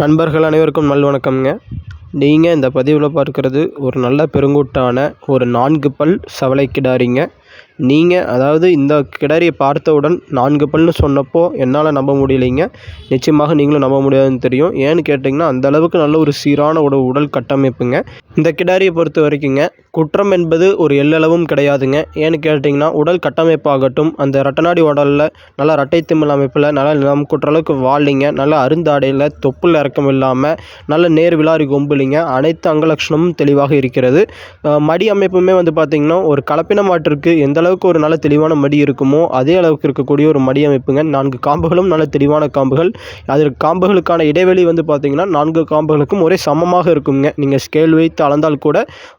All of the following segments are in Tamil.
நண்பர்கள் அனைவருக்கும் நல் வணக்கம்ங்க. நீங்கள் இந்த பதிவில் பார்க்கறது ஒரு நல்ல பெருங்கூட்டான ஒரு நான்கு பல் சவலை கிடாரிங்க நீங்கள் அதாவது இந்த கிடாரியை பார்த்தவுடன் நான்கு பல்னு சொன்னப்போ என்னால் நம்ப முடியலைங்க. நிச்சயமாக நீங்களும் நம்ப முடியாதுன்னு தெரியும். ஏன்னு கேட்டிங்கன்னா அந்தளவுக்கு நல்ல ஒரு சீரான ஒரு உடல் கட்டமைப்புங்க. இந்த கிடாரியை பொறுத்த வரைக்குங்க குற்றம் என்பது ஒரு எல்லளவும் கிடையாதுங்க. ஏன்னு கேட்டிங்கன்னா உடல் கட்டமைப்பாகட்டும் அந்த ரட்டநாடி உடலில் நல்லா ரட்டை திமில் அமைப்பில் நல்லா நம் குற்றளவுக்கு வாலிங்க. நல்லா அருந்தாடையில் தொப்புள் இறக்கம் இல்லாமல் நல்ல நேர் விளாரி கொம்புலிங்க. அனைத்து அங்கலட்சணமும் தெளிவாக இருக்கிறது. மடி அமைப்புமே வந்து பார்த்திங்கன்னா ஒரு கலப்பின மாட்டிற்கு எந்த அளவுக்கு ஒரு நல்ல தெளிவான மடி இருக்குமோ அதே அளவுக்கு இருக்கக்கூடிய ஒரு மடி அமைப்புங்க. நான்கு காம்புகளும் நல்ல தெளிவான காம்புகள். அதில் காம்புகளுக்கான இடைவெளி வந்து பார்த்திங்கன்னா நான்கு காம்புகளுக்கும் ஒரே சமமாக இருக்குங்க. நீங்கள் ஸ்கேல் வைத்து அளந்தால் கூட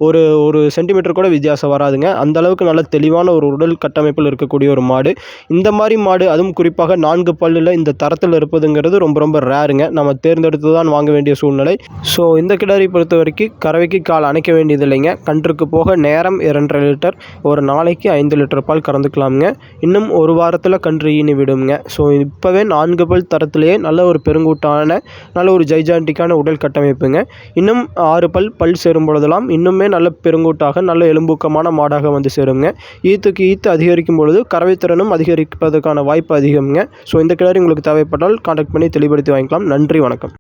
ஒரு ஒரு சென்டிமீட்டர் கூட வித்தியாசம் வராதுங்க. அந்த அளவுக்கு நல்ல தெளிவான ஒரு உடல் கட்டமைப்பில் இருக்கக்கூடிய ஒரு மாடு. இந்த மாதிரி மாடு அதுவும் குறிப்பாக நான்கு பல்லில் இந்த தரத்தில் இருப்பதுங்கிறது ரொம்ப ரொம்ப ரேருங்க நம்ம தேர்ந்தெடுத்து தான் வாங்க வேண்டிய சூழ்நிலை. ஸோ இந்த கிடாரி பொறுத்த வரைக்கும் கறவைக்கு கால் அணைக்க வேண்டியதில்லைங்க. கன்றுக்கு போக நேரம் இரண்டரை லிட்டர். ஒரு நாளைக்கு ஐந்து லிட்டர் பால் கறந்துக்கலாமுங்க. இன்னும் ஒரு வாரத்தில் கன்று ஈனி விடுங்க ஸோ இப்போவே நான்கு பல் தரத்திலேயே நல்ல ஒரு பெருங்கூட்டான நல்ல ஒரு ஜைஜாண்டிக்கான உடல் கட்டமைப்புங்க. இன்னும் ஆறு பல் பல் சேரும் பொழுதெல்லாம் இன்னுமே நல்ல பெருங்கூட்டாக நல்ல எலும்பூக்கமான மாடாக வந்து சேருங்க ஈத்துக்கு ஈத்து அதிகரிக்கும் பொழுது கறவைத்திறனும் அதிகரிப்பதற்கான வாய்ப்பு அதிகம்ங்க. ஸோ இந்த கிளறி உங்களுக்கு தேவைப்பட்டால் கான்டாக்ட் பண்ணி தெளிவுபடுத்தி வாங்கிக்கலாம். நன்றி வணக்கம்.